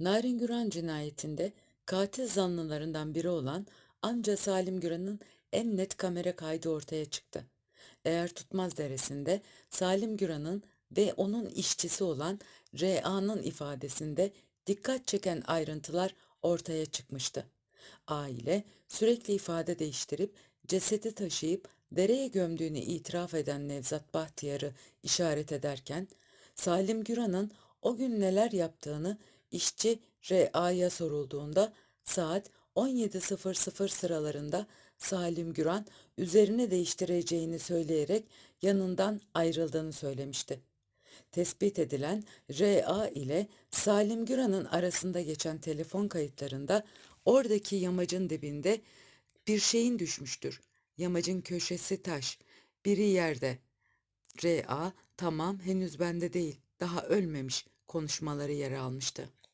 Narin Güran cinayetinde katil zanlılarından biri olan anca Salim Güran'ın en net kamera kaydı ortaya çıktı. Eğer Tutmaz Deresi'nde Salim Güran'ın ve onun işçisi olan R.A.'nın ifadesinde dikkat çeken ayrıntılar ortaya çıkmıştı. Aile sürekli ifade değiştirip cesedi taşıyıp dereye gömdüğünü itiraf eden Nevzat Bahtiyar'ı işaret ederken Salim Güran'ın o gün neler yaptığını işçi R.A.'ya sorulduğunda saat 17.00 sıralarında Salim Güran üzerine değiştireceğini söyleyerek yanından ayrıldığını söylemişti. Tespit edilen R.A. ile Salim Güran'ın arasında geçen telefon kayıtlarında oradaki yamacın dibinde bir şeyin düşmüştür. Yamacın köşesi taş, biri yerde. R.A. tamam henüz bende değil, daha ölmemiş konuşmaları yer almıştı.